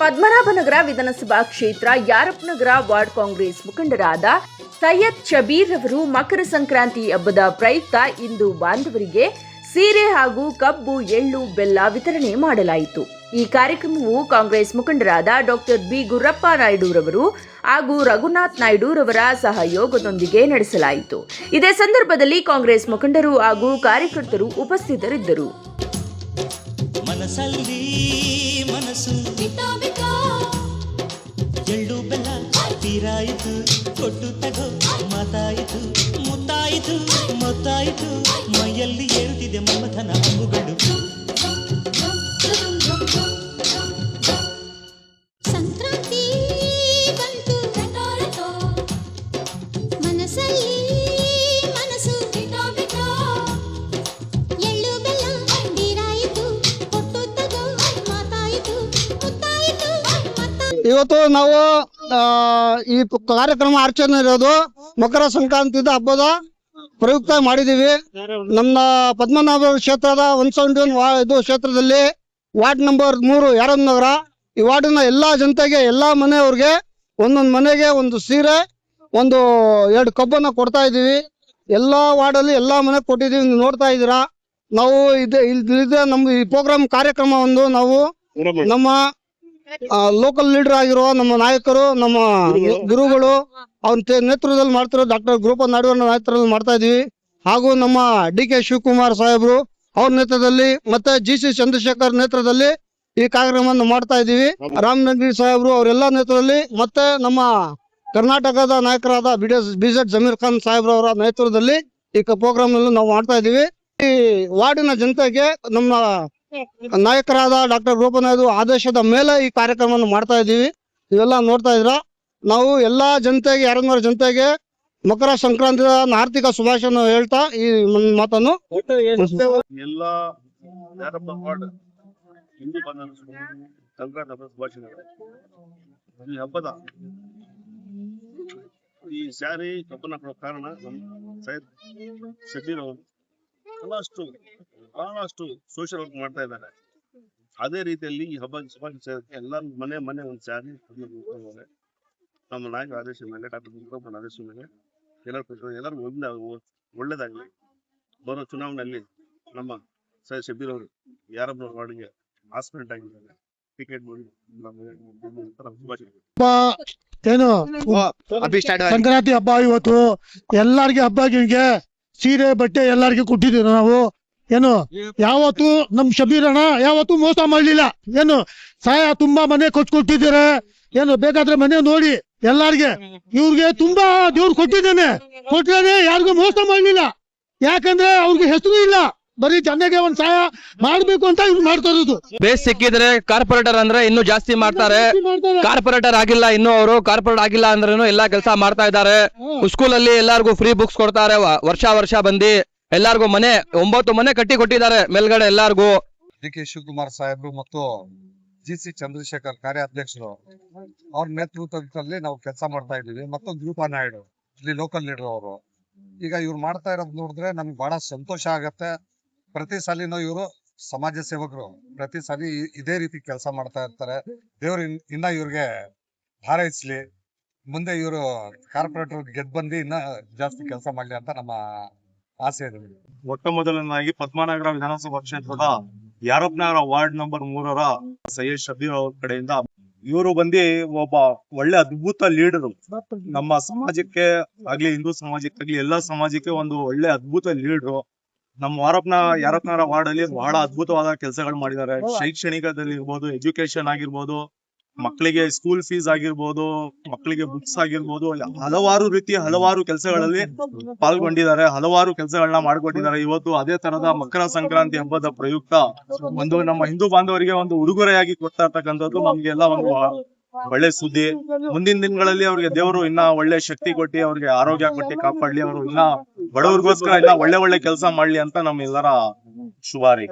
ಪದ್ಮನಾಭನಗರ ವಿಧಾನಸಭಾ ಕ್ಷೇತ್ರ ಯಾರಪ್ಪನಗರ ವಾರ್ಡ್ ಕಾಂಗ್ರೆಸ್ ಮುಖಂಡರಾದ ಸೈಯದ್ ಶಬೀರ್ ಅವರು ಮಕರ ಸಂಕ್ರಾಂತಿ ಹಬ್ಬದ ಪ್ರಯುಕ್ತ ಇಂದು ಬಾಂಧವರಿಗೆ ಸೀರೆ ಹಾಗೂ ಕಬ್ಬು ಎಳ್ಳು ಬೆಲ್ಲ ವಿತರಣೆ ಮಾಡಲಾಯಿತು. ಈ ಕಾರ್ಯಕ್ರಮವು ಕಾಂಗ್ರೆಸ್ ಮುಖಂಡರಾದ ಡಾಕ್ಟರ್ ಬಿ. ಗುರ್ರಪ್ಪ ನಾಯ್ಡುರವರು ಹಾಗೂ ರಘುನಾಥ್ ನಾಯ್ಡುರವರ ಸಹಯೋಗದೊಂದಿಗೆ ನಡೆಸಲಾಯಿತು. ಇದೇ ಸಂದರ್ಭದಲ್ಲಿ ಕಾಂಗ್ರೆಸ್ ಮುಖಂಡರು ಹಾಗೂ ಕಾರ್ಯಕರ್ತರು ಉಪಸ್ಥಿತರಿದ್ದರು. ಮೈಯಲ್ಲಿ ಏರುತ್ತಿದೆ ಮಮಥನ ಅಂಬುಗಳು ಇವತ್ತು ನಾವು ಈ ಕಾರ್ಯಕ್ರಮ ಅರ್ಚನೆ ಇರೋದು ಮಕರ ಸಂಕ್ರಾಂತಿ ಹಬ್ಬದ ಪ್ರಯುಕ್ತ ಮಾಡಿದೀವಿ ನಮ್ಮ ಪದ್ಮನಾಭ ಕ್ಷೇತ್ರದ ಒನ್ ಸೆವೆಂಟಿ ಒನ್ ಇದು ಕ್ಷೇತ್ರದಲ್ಲಿ ವಾರ್ಡ್ ನಂಬರ್ ಮೂರು ಯಾರದ್ ನಗರ ಈ ವಾರ್ಡಿನ ಎಲ್ಲಾ ಜನತೆಗೆ ಎಲ್ಲಾ ಮನೆಯವ್ರಿಗೆ ಒಂದೊಂದು ಮನೆಗೆ ಒಂದು ಸೀರೆ ಒಂದು ಎರಡು ಕಬ್ಬನ್ನ ಕೊಡ್ತಾ ಇದೀವಿ ಎಲ್ಲಾ ವಾರ್ಡಲ್ಲಿ ಎಲ್ಲಾ ಮನೆ ಕೊಟ್ಟಿದೀವಿ ನೋಡ್ತಾ ಇದ್ದೀರಾ. ನಾವು ಇದೆ ಇಲ್ಲಿ ನಮ್ಮ ಈ ಪ್ರೋಗ್ರಾಮ್ ಕಾರ್ಯಕ್ರಮ ಒಂದು. ನಾವು ನಮ್ಮ ಲೋಕಲ್ ಲೀಡರ್ ಆಗಿರುವ ನಮ್ಮ ನಾಯಕರು ನಮ್ಮ ಗುರುಗಳು. ಅವ್ರ ನೇತೃತ್ವದಲ್ಲಿ ಮಾಡ್ತಿರೋ ಡಾಕ್ಟರ್ ಗ್ರೂಪ ನಾಯ್ಡು ಅವ್ರ ನೇತೃತ್ವದಲ್ಲಿ ಮಾಡ್ತಾ ಇದೀವಿ ಹಾಗೂ ನಮ್ಮ ಡಿ ಕೆ ಶಿವಕುಮಾರ್ ಸಾಹೇಬ್ರು ಅವ್ರ ನೇತೃತ್ವದಲ್ಲಿ ಮತ್ತೆ ಜಿ ಸಿ ಚಂದ್ರಶೇಖರ್ ನೇತೃತ್ವದಲ್ಲಿ ಈ ಕಾರ್ಯಕ್ರಮವನ್ನು ಮಾಡ್ತಾ ಇದೀವಿ ರಾಮನಗರಿ ಸಾಹೇಬ್ರು ಅವರೆಲ್ಲ ನೇತೃತ್ವದಲ್ಲಿ ಮತ್ತೆ ನಮ್ಮ ಕರ್ನಾಟಕದ ನಾಯಕರಾದ ಬಿ ಜೆಡ್ ಜಮೀರ್ ಖಾನ್ ಸಾಹೇಬ್ರು ಅವರ ನೇತೃತ್ವದಲ್ಲಿ ಈ ಪ್ರೋಗ್ರಾಮ್ ನಾವು ಮಾಡ್ತಾ ಇದೀವಿ ಈ ವಾರ್ಡಿನ ಜನತೆಗೆ ನಮ್ಮ ನಾಯಕರಾದ ಡಾಕ್ಟರ್ ರೂಪನಾಯ್ದು ಆದೇಶದ ಮೇಲೆ ಈ ಕಾರ್ಯಕ್ರಮವನ್ನು ಮಾಡ್ತಾ ಇದ್ದೀವಿ. ಇವೆಲ್ಲ ನೋಡ್ತಾ ಇದ್ರ? ನಾವು ಎಲ್ಲಾ ಜನತೆಗೆ, ಯಾರನ್ನಾರ ಜನತೆಗೆ ಮಕರ ಸಂಕ್ರಾಂತಿಯ ಆರ್ಥಿಕ ಶುಭಾಶಯನ ಹೇಳ್ತಾ ಈ ಮಾತನ್ನು ಎಲ್ಲ ಸಂಕ್ರಾಂತಿ ಹಬ್ಬದ ಈ ಹಬ್ಬದ ಈ ಸ್ಯಾರಿ ಕಬ್ಬನ ಕಾರಣ ಸೈಯದ್ ಶಬೀರ್ ಅವರು ಬಹಳಷ್ಟು ಸೋಷಿಯಲ್ ವರ್ಕ್ ಮಾಡ್ತಾ ಇದ್ದಾರೆ. ಅದೇ ರೀತಿಯಲ್ಲಿ ಈ ಹಬ್ಬ ಶುಭಾಶಯ ಎಲ್ಲರ ಮನೆ ಮನೆ ಒಂದು ಸ್ಯಾರಿ ನಮ್ಮ ನಾಯಕ ಆದೇಶ ಮೇಲೆ ಡಾಕ್ಟರ್ ಗುರುಪ್ರಭು ಆದೇಶ ಮೇಲೆ ಎಲ್ಲರೂ ಎಲ್ಲರೂ ಒಳ್ಳೆ ಒಂದೇ ಒಳ್ಳೇದಾಗಲಿ. ಬರೋ ಚುನಾವಣೆಯಲ್ಲಿ ನಮ್ಮ ಸರ್ ಶಬೀರ್ ಅವರು ಯಾರಬ್ಬ ವಾರ್ಡ್ಗೆ ಆಸ್ಪಿರೆಂಟ್ ಆಗಿದ್ದಾರೆ ಟಿಕೆಟ್ ಏನು? ಸಂಕ್ರಾಂತಿ ಹಬ್ಬ ಇವತ್ತು. ಎಲ್ಲಾರ್ಗೆ ಹಬ್ಬ ಸೀರೆ ಬಟ್ಟೆ ಎಲ್ಲಾರ್ಗೆ ಕೊಟ್ಟಿದ್ದೀವಿ ನಾವು. ಏನು? ಯಾವತ್ತು ನಮ್ ಶಬೀರ್ ಅಣ್ಣ ಯಾವತ್ತು ಮೋಸ ಮಾಡ್ಲಿಲ್ಲ. ಏನು? ಸಹಾಯ ತುಂಬಾ ಮನೆ ಕೊಟ್ಕೊಟ್ಟಿದ್ದೀರ ಏನು ಬೇಕಾದ್ರೆ ಮನೆ ನೋಡಿ ಎಲ್ಲಾರ್ಗೆ. ಇವ್ರಿಗೆ ತುಂಬಾ ದೇವ್ರು ಕೊಟ್ಟಿದ್ದೇನೆ. ಕೊಟ್ಟಿದ್ದಾನೆ ಯಾರಿಗೂ ಮೋಸ ಮಾಡ್ಲಿಲ್ಲ. ಯಾಕಂದ್ರೆ ಅವ್ರಿಗೆ ಹೆಸರು ಇಲ್ಲ. ಬರೀ ಜನಗೆ ಒಂದ್ ಸಹಾಯ ಮಾಡ್ಬೇಕು ಅಂತ ಇವ್ರು ಮಾಡ್ತಾ ಇರೋದು. ಬೇಸ್ ಸಿಕ್ಕಿದ್ರೆ ಕಾರ್ಪೊರೇಟರ್ ಅಂದ್ರೆ ಇನ್ನು ಜಾಸ್ತಿ ಮಾಡ್ತಾರೆ. ಕಾರ್ಪೊರೇಟರ್ ಆಗಿಲ್ಲ ಇನ್ನು ಅವರು ಕಾರ್ಪೊರೇಟ್ ಆಗಿಲ್ಲ ಅಂದ್ರೂ ಎಲ್ಲಾ ಕೆಲಸ ಮಾಡ್ತಾ ಇದ್ದಾರೆ. ಸ್ಕೂಲ್ ಅಲ್ಲಿ ಎಲ್ಲಾರ್ಗು ಫ್ರೀ ಬುಕ್ಸ್ ಕೊಡ್ತಾರೆ ವರ್ಷ ವರ್ಷ ಬಂದಿ ಎಲ್ಲಾರ್ಗು ಮನೆ, ಒಂಬತ್ತು ಮನೆ ಕಟ್ಟಿ ಕೊಟ್ಟಿದ್ದಾರೆ ಮೇಲ್ಗಡೆ ಎಲ್ಲಾರ್ಗು. ಡಿ ಕೆ ಶಿವಕುಮಾರ್ ಸಾಹೇಬ್ರು ಮತ್ತು ಜಿ ಸಿ ಚಂದ್ರಶೇಖರ್ ಕಾರ್ಯಾಧ್ಯಕ್ಷರು, ಅವ್ರ ನೇತೃತ್ವದಲ್ಲಿ ನಾವು ಕೆಲಸ ಮಾಡ್ತಾ ಇದ್ದೀವಿ. ಮತ್ತು ರೂಪಾ ನಾಯ್ಡು ಇಲ್ಲಿ ಲೋಕಲ್ ಲೀಡರ್ ಅವರು. ಈಗ ಇವ್ರು ಮಾಡ್ತಾ ಇರೋದು ನೋಡಿದ್ರೆ ನಮ್ಗೆ ಬಹಳ ಸಂತೋಷ ಆಗತ್ತೆ. ಪ್ರತಿ ಸಲಿನೂ ಇವರು ಸಮಾಜ ಸೇವಕರು. ಪ್ರತಿ ಸಲ ಇದೇ ರೀತಿ ಕೆಲಸ ಮಾಡ್ತಾ ಇರ್ತಾರೆ. ದೇವ್ರು ಇನ್- ಇನ್ನ ಇವ್ರಿಗೆ ಹಾರೈಸ್ಲಿ ಮುಂದೆ ಇವರು ಕಾರ್ಪೊರೇಟರ್ ಗೆದ್ದು ಬಂದು ಇನ್ನ ಜಾಸ್ತಿ ಕೆಲಸ ಮಾಡ್ಲಿ ಅಂತ ನಮ್ಮ ಆಸೆ ಇದೆ ಮೊಟ್ಟ ಮೊದಲನಾಗಿ ಪದ್ಮನಗರ ವಿಧಾನಸಭಾ ಕ್ಷೇತ್ರದ ಯಾರಪ್ಪನಗರ ವಾರ್ಡ್ ನಂಬರ್ ಮೂರರ ಸೈಯದ್ ಶಬೀರ್ ಅವ್ರ ಕಡೆಯಿಂದ ಇವರು ಬಂದು ಒಬ್ಬ ಒಳ್ಳೆ ಅದ್ಭುತ ಲೀಡರ್. ನಮ್ಮ ಸಮಾಜಕ್ಕೆ ಆಗ್ಲಿ ಹಿಂದೂ ಸಮಾಜಕ್ಕಾಗ್ಲಿ ಎಲ್ಲಾ ಸಮಾಜಕ್ಕೆ ಒಂದು ಒಳ್ಳೆ ಅದ್ಭುತ ಲೀಡರ್. ನಮ್ಮ ವಾರಪ್ಪನ ಯಾರಪ್ಪನಗರ ವಾರ್ಡ್ ಅಲ್ಲಿ ಬಹಳ ಅದ್ಭುತವಾದ ಕೆಲಸಗಳು ಮಾಡಿದ್ದಾರೆ. ಶೈಕ್ಷಣಿಕದಲ್ಲಿ ಇರ್ಬೋದು ಎಜುಕೇಶನ್ ಆಗಿರ್ಬೋದು ಮಕ್ಕಳಿಗೆ ಸ್ಕೂಲ್ ಫೀಸ್ ಆಗಿರ್ಬೋದು, ಮಕ್ಕಳಿಗೆ ಬುಕ್ಸ್ ಆಗಿರ್ಬೋದು ಹಲವಾರು ರೀತಿಯ ಹಲವಾರು ಕೆಲಸಗಳಲ್ಲಿ ಪಾಲ್ಗೊಂಡಿದ್ದಾರೆ, ಹಲವಾರು ಕೆಲಸಗಳನ್ನ ಮಾಡಿಕೊಟ್ಟಿದ್ದಾರೆ. ಇವತ್ತು ಅದೇ ತರದ ಮಕರ ಸಂಕ್ರಾಂತಿ ಹಬ್ಬದ ಪ್ರಯುಕ್ತ ಒಂದು ನಮ್ಮ ಹಿಂದೂ ಬಾಂಧವರಿಗೆ ಒಂದು ಉಡುಗೊರೆಯಾಗಿ ಕೊಡ್ತಾ ಇರ್ತಕ್ಕಂಥದ್ದು ನಮ್ಗೆಲ್ಲ ಒಂದು ಒಳ್ಳೆ ಸುದ್ದಿ. ಮುಂದಿನ ದಿನಗಳಲ್ಲಿ ಅವ್ರಿಗೆ ದೇವರು ಇನ್ನ ಒಳ್ಳೆ ಶಕ್ತಿ ಕೊಟ್ಟಿ, ಅವ್ರಿಗೆ ಆರೋಗ್ಯ ಕೊಟ್ಟಿ ಕಾಪಾಡ್ಲಿ. ಅವರು ಇನ್ನ ಬಡವರಿಗೋಸ್ಕರ ಇನ್ನ ಒಳ್ಳೆ ಒಳ್ಳೆ ಕೆಲಸ ಮಾಡ್ಲಿ ಅಂತ ನಮ್ಮೆಲ್ಲರ ಶುಭಾರಿ